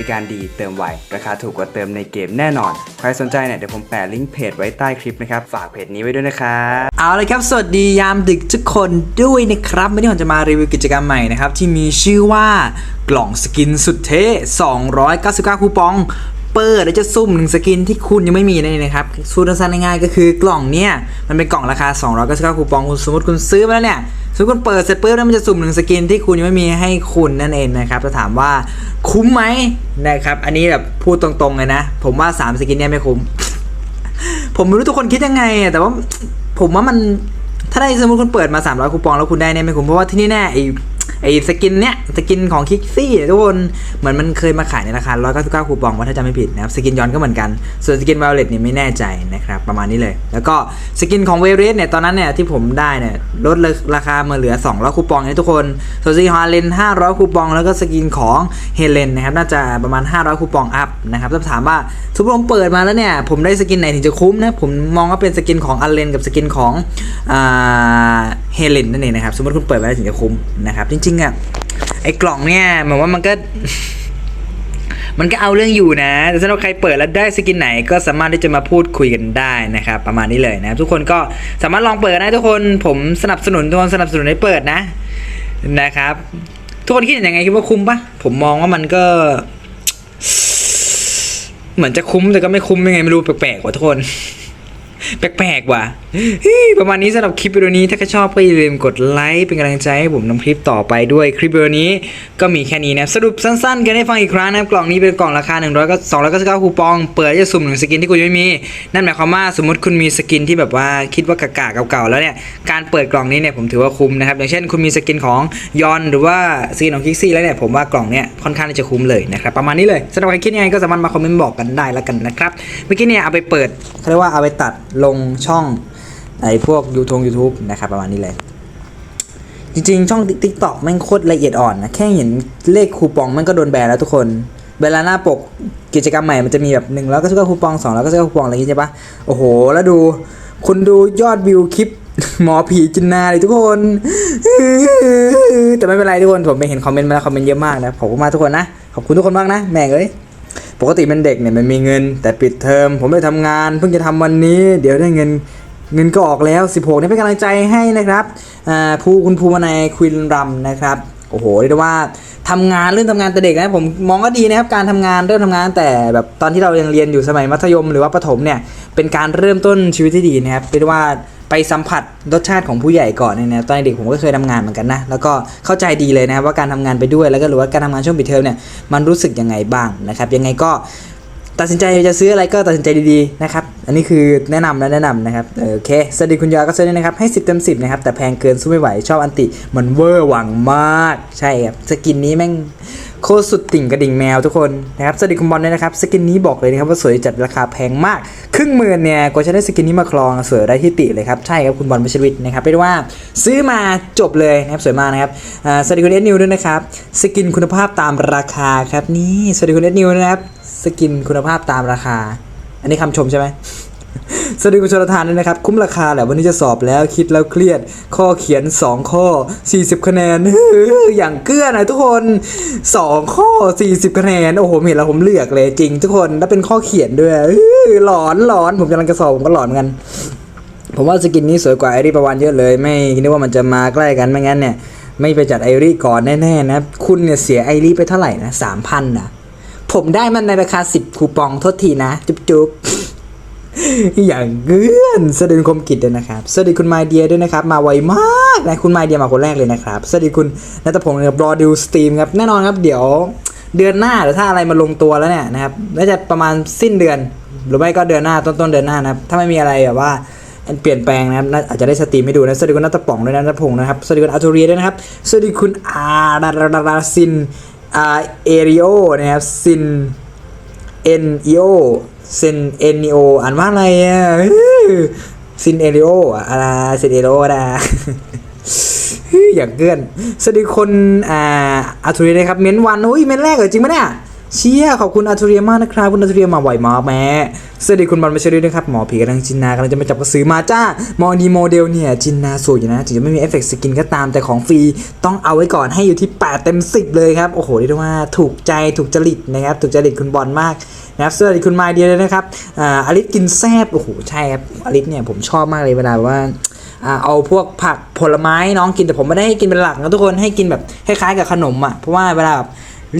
ริการดีเติมไว ราคาถูกกว่าเติมในเกมแน่นอน ใครสนใจเนี่ยเดี๋ยวผมแปะลิงก์เพจไว้ใต้คลิปนะครับ ฝากเพจนี้ไว้ด้วยนะครับเอาเลยครับ สวัสดียามดึกทุกคนด้วยนะครับวันนี้ผมจะมารีวิวกิจกรรมใหม่นะครับ ที่มีชื่อว่ากล่องสกินสุดเท่299 คูปองเปิดแล้วจะซุ่มหนึ่งสกินที่คุณยังไม่มีนั่นเองนะครับสูตรสั้นง่ายๆก็คือกล่องเนี่ยมันเป็นกล่องราคา 299 คูปองคุณสมมติคุณซื้อมาแล้วเนี่ย สมมติคุณเปิดเสร็จปุ๊บแล้วมันจะสุ่มหนึ่งสกินที่คุณยังไม่มีให้คุณนั่นเองนะครับจะถามว่าคุ้มไหมนะครับอันนี้แบบพูดตรงๆเลยนะ ผมว่า 3 สกินเนี่ยไม่คุ้ม ผมไม่รู้ทุกคนคิดยังไงอะแต่ว่าผมว่ามันถ้าได้สมมติคุณเปิดมา 300คูปองแล้วคุณได้เนี่ยไม่คุ้มเพราะว่าที่นี่แน่ไอ ไอสกินเนี้ยสกินของคิกซี่ทุกคนเหมือนมันเคยมาขายในราคา 199 คูปองว่าถ้าจำไม่ผิดนะครับสกินย้อนก็เหมือนกัน ส่วนสกินว i ลเลตเนี่ยไม่แน่ใจนะครับประมาณนี้เลย แล้วก็สกินของเวเรสเนี่ยตอนนั้นเนี่ยที่ผมได้เนี่ยลดราคามาเหลือ 200 คูปองนะทุกคนส่วนสกินของอาเลน 500 คูปอง แล้วก็สกินของเฮเลนนะครับน่าจะประมาณ 500 คูปองอัพนะครับถ้าถามว่าสมมติผมเปิดมาแล้วเนี่ยผมได้สกินไหนถึงจะคุ้มนะผมมองว่าเป็นสกินของอาเลนกับสกินของเฮเลนนั่นเองนะครับสมมติคุณเปิดมาแล้วถึงจะคุ้มนะครับจริงๆอะไอ้กล่องเนี่ยเหมือนว่ามันก็ มันก็เอาเรื่องอยู่นะ แต่สำหรับใครเปิดแล้วได้สกินไหนก็สามารถที่จะมาพูดคุยกันได้นะครับ ประมาณนี้เลยนะ ทุกคนก็สามารถลองเปิดนะทุกคนผมสนับสนุนทุกคนสนับสนุนให้เปิดนะนะครับ ทุกคนคิดยังไงคิดว่าคุ้มปะผมมองว่ามันก็ เหมือนจะคุ้มแต่ก็ไม่คุ้มยังไงไม่รู้แปลกๆว่ะทุกคน แปลกๆว่ะประมาณนี้สำหรับคลิปวิดีโอนี้ถ้าใครชอบก็อย่าลืมกดไลค์เป็นกำลังใจให้ผมทำคลิปต่อไปด้วยคลิปวิดีโอนี้ก็มีแค่นี้นะสรุปสั้นๆ กันให้ฟังอีกครั้งนะครับกล่องนี้เป็นกล่องราคา100ก็299คูปอง เปิดจะสุ่มหนึ่งสกินที่คุณยังไม่มี นั่นหมายความว่าสมมติคุณมีสกินที่แบบว่าคิดว่ากากาเก่าๆแล้วเนี่ยการเปิดกล่องนี้เนี่ยผมถือว่าคุ้มนะครับอย่างเช่นคุณมีสกินของยอนหรือว่าสกินของคิกซี่แล้วเนี่ยผมว่ากล่องเนี่ยค่อนข้างที่จะคุ้มเลยนะครับประมาณนี้เลยสำหรับใครคิดยังไงก็สามารถมาคอมเมนต์บอกกันได้แล้วกันนะครับเมื่อกี้เนี่ยเอาไปเปิดเขาเรียกว่าเอาไปตัดลงช่องไอ้พวกยูทงยูทูบนะครับประมาณนี้เลย จริงๆ ช่อง t ิ k t o k แม่งโคตรละเอียดอ่อนนะแค่เห็นเลขคูปองมันก็โดนแบนแล้วทุกคน เวลาหน้าปกกิจกรรมใหม่มันจะมีแบบหนึ่งแล้วก็คูปองสองแล้วก็คูปองอะไรอย่างงี้ใช่ปะโอ้โห แล้วดูคุณดูยอดวิวคลิปหมอผีจินนาเลยทุกคน แต่ไม่เป็นไรทุกคน ผมไปเห็นคอมเมนต์มาแล้วคอมเมนต์เยอะมากนะ ขอบคุณมากทุกคนนะ ขอบคุณทุกคนมากนะ แม่งเอ้ย ปกติเป็นเด็กเนี่ยมันมีเงิน แต่ปิดเทอมผมไม่ทำงาน เพิ่งจะทำวันนี้ เดี๋ยวได้เงินเงินก็ออกแล้ว 16นี่เป็นกำลังใจให้นะครับอ่าภูคุณภูมานายควินรัมนะครับโอ้โหเรียกได้ว่าทำงานเรื่องทำงานแต่เด็กนะผมมองก็ดีนะครับการทำงานเริ่มทำงานแต่แบบตอนที่เรายังเรียนอยู่สมัยมัธยมหรือว่าประถมเนี่ยเป็นการเริ่มต้นชีวิตที่ดีนะครับเรียกได้ว่า ไปสัมผัสรสชาติของผู้ใหญ่ก่อนเนี่ยนะตอนเด็กผมก็เคยทำงานเหมือนกันนะแล้วก็เข้าใจดีเลยนะว่าการทำงานไปด้วยแล้วก็หรือว่าการทำงานช่วงปิดเทอมเนี่ยมันรู้สึกยังไงบ้างนะครับยังไงก็ตัดสินใจจะซื้ออะไรก็ตัดสินใจดีๆนะครับ อันนี้คือแนะนำนะแนะนำนะครับ โอเค สวัสดีคุณยาก็เซนนะครับ ให้ 10เต็ม10 นะครับ แต่แพงเกินสู้ไม่ไหว ชอบอันติมันเวอร์หวังมาก ใช่ครับ สกินนี้แม่ง โคตรสุดติ่งกระดิ่งแมวทุกคนนะครับสวัสดีคุณบอลด้วยนะครับ สกินนี้บอกเลยนะครับว่าสวยจัดราคาแพงมาก ครึ่งหมื่นเนี่ยกว่าจะได้สกินนี้มาครองสวยได้ที่ติเลยครับ ใช่ครับคุณบอลพิชวิทย์นะครับเรียกว่าซื้อมาจบเลยนะครับสวยมากนะครับสวัสดีคุณเอสนิวด้วยนะครับ สกินคุณภาพตามราคาครับนี่สวัสดีคุณเอสนิวนะครับ สกินคุณภาพตามราคา อันนี้คำชมใช่ไหม สวัสดีคุณชลทานด้วยนะครับ คุ้มราคาแหละวันนี้จะสอบแล้วคิดแล้วเครียด ข้อเขียน 2 ข้อ 40 คะแนนอย่างเกลือนะทุกคน 2 ข้อ 40 คะแนน โอ้โหเห็นแล้วผมเลือกเลยจริง ทุกคนแล้วเป็นข้อเขียนด้วยหลอนหลอนผมกำลังจะสอบผมก็หลอนเหมือนกันผมว่าสกินนี้สวยกว่าไอรีประวันเยอะเลย ไม่นึกว่ามันจะมาใกล้กันไม่งั้นเนี่ย ไม่ไปจัดไอรีก่อนแน่ๆนะคุณเนี่ยเสียไอรีไปเท่าไหร่นะสามพันนะผมได้มันในราคา 10 คูปองโทษทีนะ จุ๊บจุ๊บ อย่างเกื้อนสวัสดีคุณคมกิจด้วยนะครับสวัสดีคุณไมเดียด้วยนะครับ มาไวมากนะคุณไมเดียมาคนแรกเลยนะครับสวัสดีคุณนัทพงศ์นะครับรอดูสตรีมครับแน่นอนครับเดี๋ยวเดือนหน้าหรือถ้าอะไรมาลงตัวแล้วเนี่ยนะครับน่าจะประมาณสิ้นเดือน หรือไม่ก็เดือนหน้าต้นต้นเดือนหน้านะครับถ้าไม่มีอะไรแบบว่าเปลี่ยนแปลงนะครับอาจจะได้สตรีมให้ดูนะสวัสดีคุณนัทป่องด้วยนะนัทพงศ์นะครับสวัสดีคุณอาตูเรียด้วยนะครับสวัสดีคุณอาร์ดาราราซินอาเอริโอนะครับซิน N E O ซิน N E O อ่านว่าอะไรอะซินเอริโออะไรซินเอริโอนะอย่างเกินสวัสดีคนอ่าอาทูเรียนะครับ เม้นวันอุ้ยเม้นแรกเหรอจริงปะเนี่ยเชี่ยขอบคุณอาทูเรียมากนะครับ คุณอาทูเรียมาบ่อยมากแม่สวัสดีคุณบอลมาเชอรี่ด้วยครับ หมอผีกำลังจินนากำลังจะมาจับกระสือมาจ้ามอดีโมเดลเนี่ย จินนาสวยอยู่นะ ถึงจะไม่มีเอฟเฟกต์สกินก็ตามแต่ของฟรี ต้องเอาไว้ก่อนให้อยู่ที่ 8 เต็ม 10 เลยครับ โอ้โหเรียกว่าถูกใจถูกจริตนะครับ ถูกจริตคุณบอลมาก นะครับสวัสดีคุณไมเดียเลยนะครับอ่าอลิสกินแซบโอ้โหใช่ครับอลิสเนี่ยผมชอบมากเลยเวลาว่าเอาพวกผักผลไม้น้องกินแต่ผมไม่ได้ให้กินเป็นหลักนะทุกคนให้กินแบบคล้ายๆกับขนมอะเพราะว่าเวลา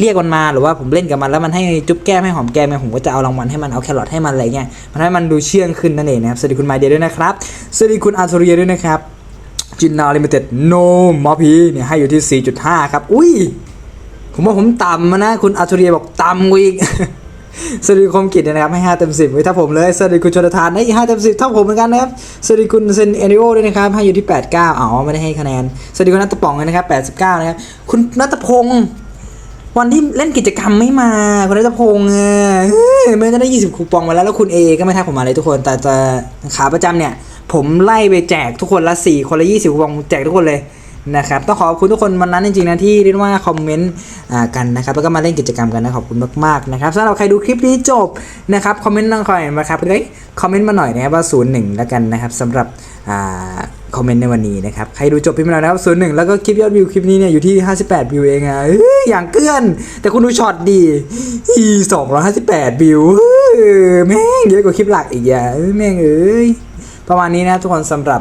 เรียกมันมาหรือว่าผมเล่นกับมันแล้วมันให้จุ๊บแก้มให้หอมแก้มเนี่ยผมก็จะเอารางวัลให้มันเอาแครอทให้มันอะไรเงี้ยมันให้มันดูเชื่องขึ้นนั่นเองนะครับสวัสดีคุณไมเดียด้วยนะครับสวัสดีคุณอาร์ทเรียด้วยนะครับจินนาลิมิเต็ดโนมอพีเนี่ยให้อยู่ที่ 4.5 ครับ อุ้ย ผมว่าผมต่ำนะ คุณอาร์ทเรียบอกต่ำกว่าอีก สวัสดีคมกิจนะครับให้5เต็ม10ไว้ถ้าผมเลยสวัสดีคุณชนทานให้5เต็ม10เท่าผมเหมือนกันนะครับสวัสดีคุณเซนเอริโอด้วยนะครับให้อยู่ที่ 89อ๋อไม่ได้ให้คะแนนสวัสดีคุณนัตตป่องนะครับ89นะครับคุณนัตพงศ์วันที่เล่นกิจกรรมไม่มาคุณนัตพงศ์เออเฮ้ไม่ได้ 20 คูปองมาแล้วแล้วคุณเอก็ไม่ทักผมมาเลยทุกคน แต่จะขาประจำเนี่ย ผมไล่ไปแจกทุกคนละ 4 คนละ 20 คูปองแจกทุกคนเลย นะครับต้องขอบคุณทุกคนวันนั้นจริงๆนะที่เรียกว่าคอมเมนต์กันนะครับแล้วก็มาเล่นกิจกรรมกันนะขอบคุณมากๆนะครับสำหรับใครดูคลิปนี้จบนะครับคอมเมนต์ต้องคอยนะครับเฮ้ยคอมเมนต์มาหน่อยนะครับว่าศูนย์หนึ่งแล้วกันนะครับสำหรับอคอมเมนต์ในวันนี้นะครับใครดูจบพิมพ์มาแล้วนะครับศูนย์หนึ่งแล้วก็คลิปยอดวิวคลิปนี้เนี่ยอยู่ที่ 58 วิวเองอะเอ้ยอย่างเกื้อน แต่คุณดูช็อตดีอี258วิวเฮ้ยแม่งเยอะกว่าคลิปหลักอีกอะเอ้ยแม่งเอ้ยประมาณนี้นะทุกคนสำหรับ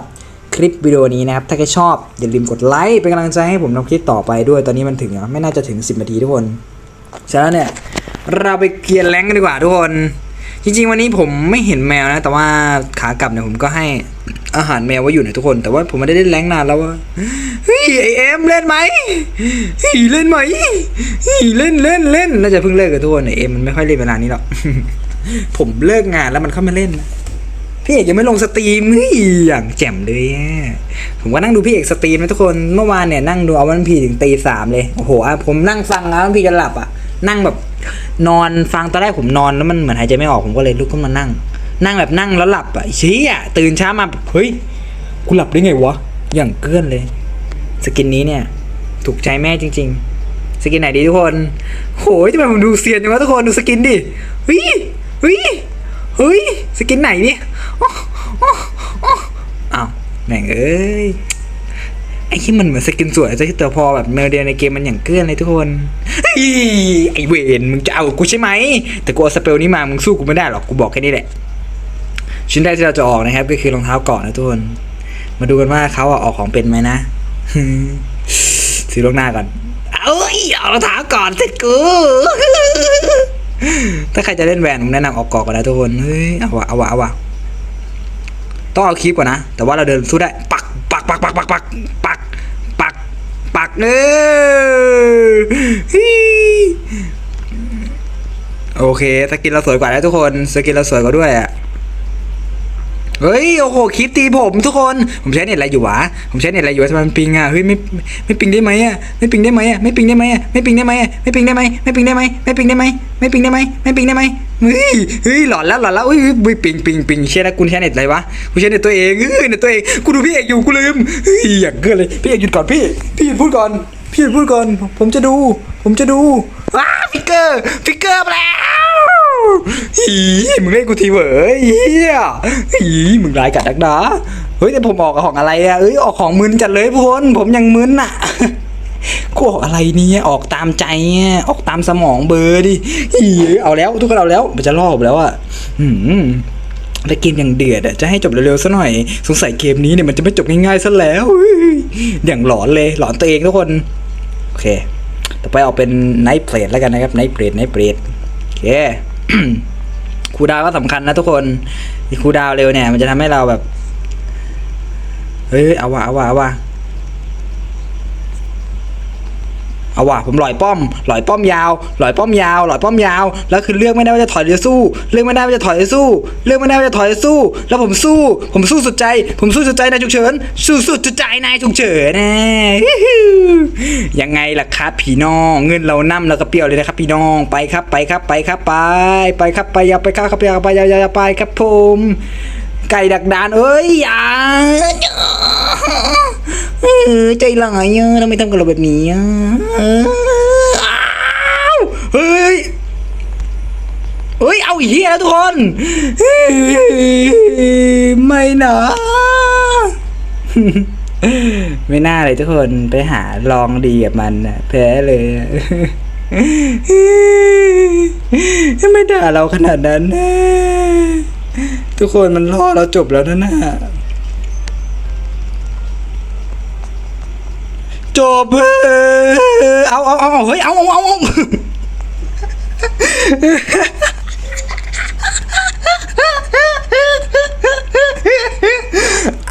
คลิปวิดีโอนี้นะครับ ถ้าใครชอบอย่าลืมกดไลค์เป็นกำลังใจให้ผมทำคลิปต่อไปด้วย ตอนนี้มันถึงแล้วไม่น่าจะถึง 10 นาทีทุกคนฉะนั้นเนี่ย เราไปเกียร์แรงกันดีกว่าทุกคน จริง ๆ วันนี้ผมไม่เห็นแมวนะ แต่ว่าขากลับเนี่ยผมก็ให้อาหารแมวไว้อยู่นะทุกคน แต่ว่าผมไม่ได้เล่นแรงนานแล้วว่าเฮ้ยไอเอ็มเล่นไหมเฮ้ยเล่นไหมเฮ้ยเล่นเล่นเล่นน่าจะเพิ่งเลิกกับทุกคนไอเอ็มมันไม่ค่อยเล่นเวลานี้หรอกผมเลิกงานแล้วมันเข้ามาเล่นนะ พี่เอกยังไม่ลงสตรีมเฮ้ยอย่างแจ่มเลยผมก็นั่งดูพี่เอกสตรีมนะทุกคนเมื่อวานเนี่ยนั่งดูเอาวันพีถึงตีสามเลยโอ้โหผมนั่งฟังแล้ววันพีจะหลับอะ นั่งแบบนอนฟังตอนแรกผมนอนแล้วมันเหมือนหายใจไม่ออกผมก็เลยลุกขึ้นมานั่ง นั่งแบบนั่งแล้วหลับอะชี้อะตื่นเช้ามาเฮ้ยกูหลับได้ไงวะอย่างเกินเลย สกินนี้เนี่ย ถูกใจแม่จริง ๆ สกินไหนดีทุกคนโหยทำไมผมดูเซียนจังวะทุกคนดูสกินดิเฮ้ยเฮ้ยเฮ้ยสกินไหนเนี่ย อ้ออ้าวแม่งเอ้ยไอ้ที่มันเหมือนสกินสวยแต่พอแบบเมลเดียในเกมมันอย่างเกื้อนเลยทุกคนเฮ้ยไอเวนมึงจะเอากูใช่ไหมแต่กูเอาสเปลนี้มามึงสู้กูไม่ได้หรอกกูบอกแค่นี้แหละชิ้นแรกที่เราจะออกนะครับ ก็คือรองเท้าเกาะนะทุกคนมาดูกันว่าเขาอะออกของเป็นไหมนะซื้อลงหน้าก่อนเอาเอ้ยเอารองเท้าก่อนสิกูถ้าใครจะเล่นแวนผมแนะนำออกเกาะก่อนนะทุกคนเฮ้ยเอาวะเอาวะเอาวะ ต้องเอาคลิปก่อนนะ แต่ว่าเราเดินสู้ได้ ปัก ปัก ปัก ปัก ปัก ปัก ปัก ปัก ปักเออโอเค สกินเราสวยกว่าแล้วทุกคน สกินเราสวยกว่าด้วยอะ เฮ้ยโอ้โหคลิปตีผมทุกคนผมใช้เน็ตอะไรอยู่วะผมใช้เน็ตอะไรอยู่วะทำไมมันปิงอะเฮ้ยไม่ไม่ปิงได้ไหมอะไม่ปิงได้ไหมอะไม่ปิงได้ไหมอะไม่ปิงได้ไหมอะไม่ปิงได้ไหมไม่ปิงได้ไหมไม่ปิงได้ไหมไม่ปิงได้ไหมไม่ปิงได้ไหมเฮ้ยเฮ้ยหลอนแล้วหลอนแล้วเฮ้ยเฮ้ยปิงปิงปิงเชื่อนะกูใช้เน็ตอะไรวะกูใช้เน็ตตัวเองเฮ้ยเน็ตตัวเองกูดูพี่เอกอยู่กูลืมเฮ้ยอย่างเกินเลยพี่เอกหยุดก่อนพี่พี่หยุดพูดก่อนพี่หยุดพูดก่อนผมจะดู ผมจะดูว้าฟิกเกอร์ฟิกเกอร์มาแล้ว ฮีมึงเล่นกูทีเหวอเฮียฮีมึงร้ายกัดดักดาเฮ้ยแต่ผมออกของอะไรอะเอ้ยออกของมึนจัดเลยพคนผมยังมึนอะกูออกอะไรเนี่ยออกตามใจอะออกตามสมองเบอร์ดิฮีเอาแล้ว ทุกคนเอาแล้วมันจะรอบแล้วอะหืมแต่เกมยังเดือดอะจะให้จบเร็วๆซะหน่อย สงสัยเกมนี้เนี่ยมันจะไม่จบง่ายๆซะแล้วอย่างหลอนเลยหลอนตัวเองทุกคนโอเค ต่อไปออกเป็นไนท์เพลทแล้วกันนะครับไนท์เพลทไนท์เพลทโอเค ครูดาวก็สำคัญนะทุกคนครูดาวเร็วเนี่ย มันจะทำให้เราแบบ เฮ้ยเอาวะเอาวะเอาวะ เอาว่ะผมหลอยป้อมหลอยป้อมยาวหลอยป้อมยาวหลอยป้อมยาว แล้วคือเลือกไม่ได้ว่าจะถอยหรือสู้ เลือกไม่ได้ว่าจะถอยหรือสู้ เลือกไม่ได้ว่าจะถอยหรือสู้ แล้วผมสู้ ผมสู้สุดใจ ผมสู้สุดใจนายฉุกเฉิน สู้สุดใจนายฉุกเฉินแน่ยังไงล่ะครับพี่น้องเงินเรานั่มแล้วก็เปรี้ยวเลยนะครับพี่น้องไปครับไปครับไปครับไป ไปครับไปอย่าไปครับครับอย่าไปอย่าอย่าอย่าไปครับผม ไก่ดักดานเอ้ยอย่า เออใจร้ายอะทำไมทำกับเราแบบนี้อะเอออ้าวเฮ้ยเฮ้ย เอาอีกทีแล้วทุกคน ไม่นะไม่น่าเลยทุกคนไปหาลองดีกับมันนะแพ้เลยไม่ด่าเราขนาดนั้นนะทุกคนมันล่อเราจบแล้วนะน่ะ จบเออเอาเอาเอาเฮ้ยเอาเอาเอาเอา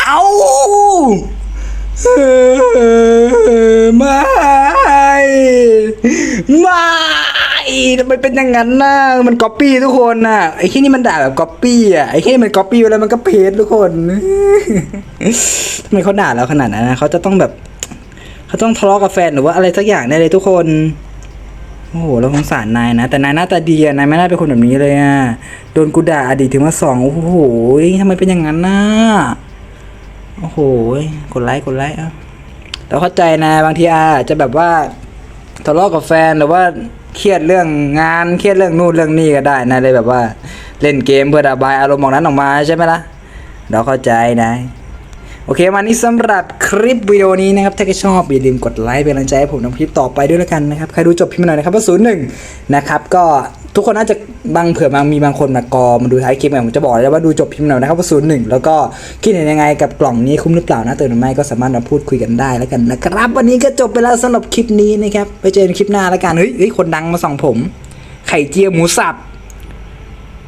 เอาไม่ไม่ทำไมเป็นอย่างนั้นน่ะมันก๊อปปี้ทุกคนน่ะไอ้ที่นี่มันด่าแบบก๊อปปี้อะไอ้ที่นี่มันก๊อปปี้ไปแล้วมันก็เพจทุกคนทำไมเขาด่าเราขนาดนั้นนะเขาจะต้องแบบ เขาต้องทะเลาะกับแฟนหรือว่าอะไรสักอย่างแน่เลยทุกคนโอ้โหเราสงสารนายนะ แต่นายหน้าตาดีนายไม่น่าเป็นคนแบบนี้เลยอะโดนกูด่าอดีตถึงมาสองโอ้โหทำไมเป็นอย่างนั้นน่ะโอ้โหกดไลค์กดไลค์อะเราเข้าใจนะบางทีอาจจะแบบว่าทะเลาะกับแฟนหรือว่าเครียดเรื่องงานเครียดเรื่องนู่นเรื่องนี่ก็ได้นะเลยแบบว่า เล่นเกมเพื่อระบายอารมณ์ของนั้นออกมาใช่ไหมล่ะ เราเข้าใจนะ โอเควันนี้สำหรับคลิปวิดีโอนี้นะครับถ้าใครชอบอย่าลืมกดไลค์เป็นกำลังใจให้ผมทำคลิปต่อไปด้วยแล้วกันนะครับใครดูจบพิมพ์หน่อยนะครับว่าศูนย์หนึ่งนะครับก็ทุกคนน่าจะบางเผื่อบางมีบางคนมากอมาดูท้ายคลิปไงผมจะบอกเลยว่าดูจบพิมพ์หน่อยนะครับว่าศูนย์หนึ่งแล้วก็คิดเห็นยังไงกับกล่องนี้คุ้มหรือเปล่านะเติมหรือไม่ก็สามารถมาพูดคุยกันได้แล้วกันนะครับ วันนี้ก็จบไปแล้วสำหรับคลิปนี้นะครับไปเจอกันคลิปหน้าแล้วกันเฮ้ยเฮ้ยคนดังมาส่องผม ไข่เจียวหมูสับ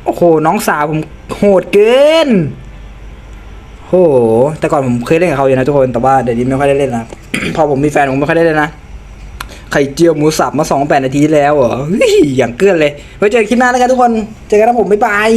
โอ้โหน้องสาวผมโหดเกิน โห แต่ก่อนผมเคยเล่นกับเขาอยู่นะทุกคน แต่ว่าเดี๋ยวนี้ไม่ค่อยได้เล่นนะ พอผมมีแฟนผมไม่ค่อยได้เล่นนะ ไข่เจียวหมูสับมาสองแปดนาทีแล้วเหรออย่างเกลือนเลย ไว้เจอกันคลิปหน้าแล้วกันทุกคน เจอกันนะผม บ๊ายบาย